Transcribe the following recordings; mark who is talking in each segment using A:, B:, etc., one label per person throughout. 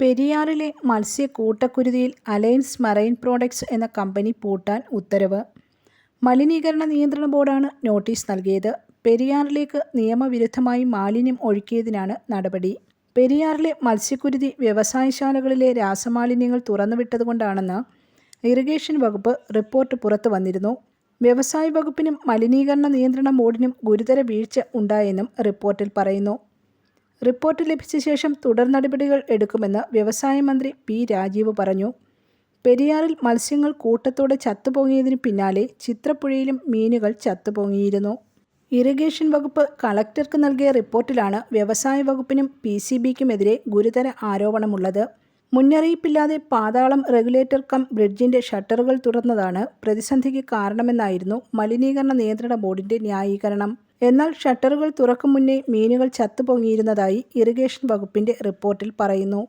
A: പെരിയാറിലെ മത്സ്യ കൂട്ടക്കുരുതിയിൽ Alliance Marine Products എന്ന കമ്പനി പൂട്ടാൻ ഉത്തരവ്. മലിനീകരണ നിയന്ത്രണ ബോർഡാണ് നോട്ടീസ് നൽകിയത്. പെരിയാറിലേക്ക് നിയമവിരുദ്ധമായി മാലിന്യം ഒഴുക്കിയതിനാണ് നടപടി. പെരിയാറിലെ മത്സ്യക്കുരുതി വ്യവസായശാലകളിലെ രാസമാലിന്യങ്ങൾ തുറന്നുവിട്ടതുകൊണ്ടാണെന്ന് ഇറിഗേഷൻ വകുപ്പ് റിപ്പോർട്ട് പുറത്തു വന്നിരുന്നു. വ്യവസായ വകുപ്പിനും മലിനീകരണ നിയന്ത്രണ ബോർഡിനും ഗുരുതര വീഴ്ച ഉണ്ടായെന്നും റിപ്പോർട്ടിൽ പറയുന്നു. റിപ്പോർട്ട് ലഭിച്ച ശേഷം തുടർ നടപടികൾ എടുക്കുമെന്ന് വ്യവസായ മന്ത്രി പി രാജീവ് പറഞ്ഞു. പെരിയാറിൽ മത്സ്യങ്ങൾ കൂട്ടത്തോടെ ചത്തുപൊങ്ങിയതിനു പിന്നാലെ ചിത്രപ്പുഴയിലും മീനുകൾ ചത്തുപൊങ്ങിയിരുന്നു ഇറിഗേഷൻ വകുപ്പ് കളക്ടർക്ക് നൽകിയ റിപ്പോർട്ടിലാണ് വ്യവസായ വകുപ്പിനും പി സി ബിക്കുമെതിരെ ഗുരുതര ആരോപണമുള്ളത്. മുന്നറിയിപ്പില്ലാതെ പാതാളം റെഗുലേറ്റർ കം ബ്രിഡ്ജിന്റെ ഷട്ടറുകൾ തുറന്നതാണ് പ്രതിസന്ധിക്ക് കാരണമെന്നായിരുന്നു മലിനീകരണ നിയന്ത്രണ ബോർഡിന്റെ ന്യായീകരണം. എന്നാൽ ഷട്ടറുകൾ തുറക്കും മുന്നേ മീനുകൾ ചത്തുപൊങ്ങിയിരുന്നതായി ഇറിഗേഷൻ വകുപ്പിന്റെ റിപ്പോർട്ടിൽ പറയുന്നു.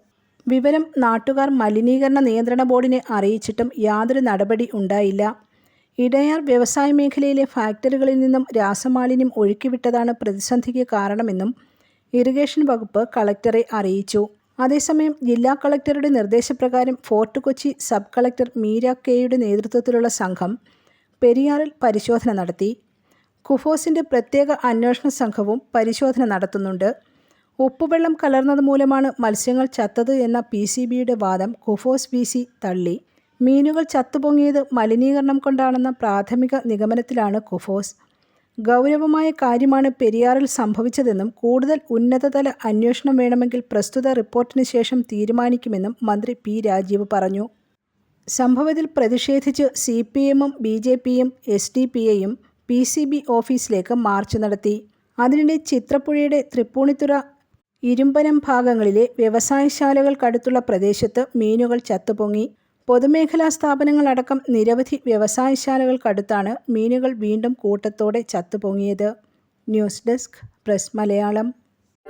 A: വിവരം നാട്ടുകാർ മലിനീകരണ നിയന്ത്രണ ബോർഡിനെ അറിയിച്ചിട്ടും യാതൊരു നടപടി ഉണ്ടായില്ല. ഇടയാർ വ്യവസായ മേഖലയിലെ ഫാക്ടറികളിൽ നിന്നും രാസമാലിന്യം ഒഴുക്കിവിട്ടതാണ് പ്രതിസന്ധിക്ക് കാരണമെന്നും ഇറിഗേഷൻ വകുപ്പ് കളക്ടറെ അറിയിച്ചു. അതേസമയം ജില്ലാ കളക്ടറുടെ നിർദ്ദേശപ്രകാരം Fort Kochi sub collector Meera കെയുടെ നേതൃത്വത്തിലുള്ള സംഘം പെരിയാറിൽ പരിശോധന നടത്തി. കുഫോസിന്റെ പ്രത്യേക അന്വേഷണ സംഘവും പരിശോധന നടത്തുന്നുണ്ട്. ഉപ്പുവെള്ളം കലർന്നത് മൂലമാണ് മത്സ്യങ്ങൾ ചത്തത് എന്ന പി സി ബിയുടെ വാദം കുഫോസ് പി സി തള്ളി. മീനുകൾ ചത്തുപൊങ്ങിയത് മലിനീകരണം കൊണ്ടാണെന്ന പ്രാഥമിക നിഗമനത്തിലാണ് കുഫോസ്. ഗൗരവമായ കാര്യമാണ് പെരിയാറിൽ സംഭവിച്ചതെന്നും കൂടുതൽ ഉന്നതതല അന്വേഷണം വേണമെങ്കിൽ പ്രസ്തുത റിപ്പോർട്ടിന് ശേഷം തീരുമാനിക്കുമെന്നും മന്ത്രി പി രാജീവ് പറഞ്ഞു. സംഭവത്തിൽ പ്രതിഷേധിച്ച് സി പി എമ്മും ബി ജെ പിയും എസ് ഡി പി എയും പി സി ബി ഓഫീസിലേക്ക് മാർച്ച് നടത്തി. അതിനിടെ ചിത്രപ്പുഴയുടെ തൃപ്പൂണിത്തുറ ഇരുമ്പനം ഭാഗങ്ങളിലെ വ്യവസായശാലകൾക്കടുത്തുള്ള പ്രദേശത്ത് മീനുകൾ ചത്തുപൊങ്ങി. പൊതുമേഖലാ സ്ഥാപനങ്ങളടക്കം നിരവധി വ്യവസായശാലകൾക്കടുത്താണ് മീനുകൾ വീണ്ടും കൂട്ടത്തോടെ ചത്തുപൊങ്ങിയത്. News desk press Malayalam.